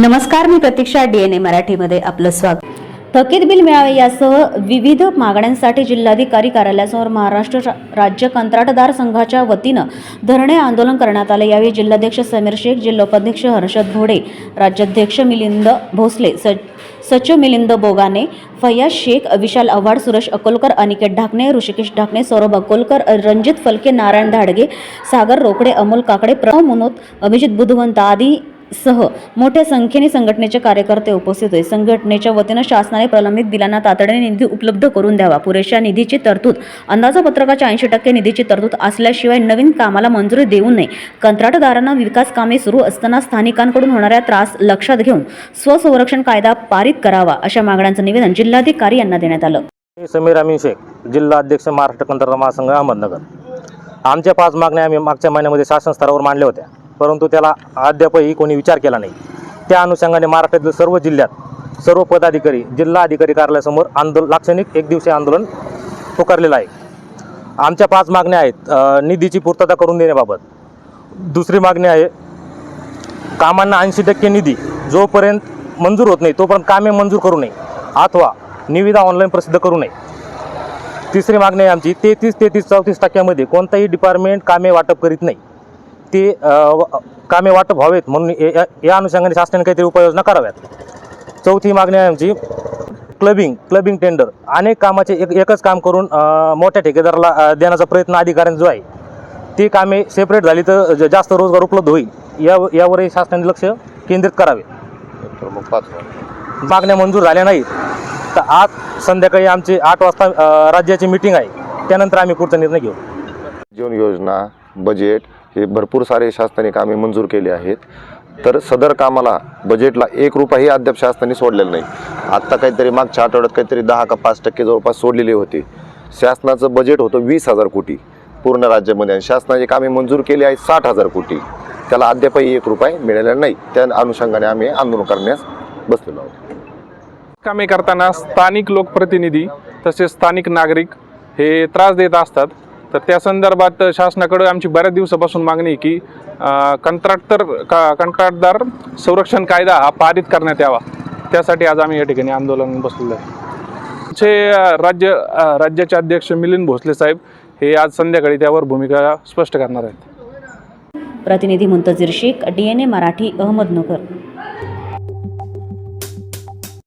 नमस्कार मी प्रतीक्षा डीएनए मराठीमध्ये आपलं स्वागत. थकीत बिल मिळावे यासह विविध मागण्यांसाठी जिल्हाधिकारी कार्यालयासमोर महाराष्ट्र राज्य कंत्राटदार संघाच्या वतीनं धरणे आंदोलन करण्यात आले. यावेळी जिल्हाध्यक्ष समीर शेख जिल्होपाध्यक्ष हर्षद घोडे राज्याध्यक्ष मिलिंद भोसले स सचिव मिलिंद बोगाने फय्याज शेख विशाल आव्हाड सुरेश अकोलकर अनिकेत ढाकणे ऋषिकेश ढाकणे सौरभ अकोलकर रणजित फलके नारायण धाडगे सागर रोकडे अमोल काकडे प्रणव मुनोत अभिजित बुधवंत आदी सह मोठ्या संख्येने संघटनेचे कार्यकर्ते उपस्थित होते. संघटनेच्या वतीनं शासनाने प्रलंबित बिलांना तातडीने निधी उपलब्ध करून द्यावा. पुरेशा निधीची तरतूद अंदाजपत्रकाच्या ऐंशी टक्के निधीची तरतूद असल्याशिवाय नवीन कामाला मंजुरी देऊ नये. कंत्राटदारांना विकास कामे सुरू असताना स्थानिकांकडून होणाऱ्या त्रास लक्षात घेऊन स्वसंरक्षण कायदा पारित करावा अशा मागण्यांचं निवेदन जिल्हाधिकारी यांना देण्यात आलं. मी समीर अमीन शेख जिल्हा अध्यक्ष महाराष्ट्र कंत्राट महासंघ अहमदनगर. आमच्या पाच मागण्या आम्ही मागच्या महिन्यामध्ये शासन स्तरावर मांडल्या होत्या. परंतु त्याला अद्यापही कोणी विचार केला नाही. त्या अनुषंगाने महाराष्ट्रातील सर्व जिल्ह्यात सर्व पदाधिकारी जिल्हा अधिकारी कार्यालयासमोर आंदोलन लाक्षणिक एक दिवसीय आंदोलन पुकारलेलं आहे. आमच्या पाच मागण्या आहेत निधीची पूर्तता करून देण्याबाबत. दुसरी मागणी आहे कामांना ऐंशी टक्के निधी जोपर्यंत मंजूर होत नाही तोपर्यंत कामे मंजूर करू नये अथवा निविदा ऑनलाईन प्रसिद्ध करू नये. तिसरी मागणी आहे आमची तेहतीस तेहतीस चौतीस टक्क्यामध्ये कोणताही डिपार्टमेंट कामे वाटप करीत नाही. ते कामे वाटप व्हावेत म्हणून या- अनुषंगाने शासनाने काहीतरी उपाययोजना कराव्यात. चौथी मागणी आहे आमची क्लबिंग क्लबिंग टेंडर अनेक कामाचे एक एकच काम करून मोठ्या ठेकेदाराला देण्याचा प्रयत्न अधिकाऱ्यांचा जो आहे ती कामे सेपरेट झाली तर जास्त रोजगार उपलब्ध होईल. या यावरही शासनाने लक्ष केंद्रित करावे. मागण्या मंजूर झाल्या नाहीत. तर आज संध्याकाळी आमची आठ वाजता राज्याची मिटिंग आहे. त्यानंतर आम्ही पुढचा निर्णय घेऊ. जीवन योजना बजेट हे भरपूर सारे शासनाने कामे मंजूर केली आहेत. तर सदर कामाला बजेटला एक रुपयाही अद्याप शासनाने सोडलेला नाही. आत्ता काहीतरी मागच्या आठवड्यात काहीतरी दहा का पाच टक्के जवळपास सोडलेले होते. शासनाचं बजेट होतं वीस हजार कोटी पूर्ण राज्यामध्ये आणि शासनाची कामे मंजूर केली आहेत साठ हजार कोटी. त्याला अद्यापही एक रुपये मिळालेला नाही. त्या अनुषंगाने आम्ही आंदोलन करण्यास बसलेलो आहोत. कामे करताना स्थानिक लोकप्रतिनिधी तसेच स्थानिक नागरिक हे त्रास देत असतात. तर त्या संदर्भात शासनाकडे आमची बऱ्याच दिवसापासून मागणी आहे की कंत्राटदार का कंत्राटदार संरक्षण कायदा हा पारित करण्यात यावा. त्यासाठी आज आम्ही या ठिकाणी आंदोलन बसलेलो आहे. आमचे राज्य राज्याचे अध्यक्ष मिलिंद भोसले साहेब हे आज संध्याकाळी त्यावर भूमिका स्पष्ट करणार आहेत. प्रतिनिधी मुंतजीर शेख डीएनए मराठी अहमदनगर.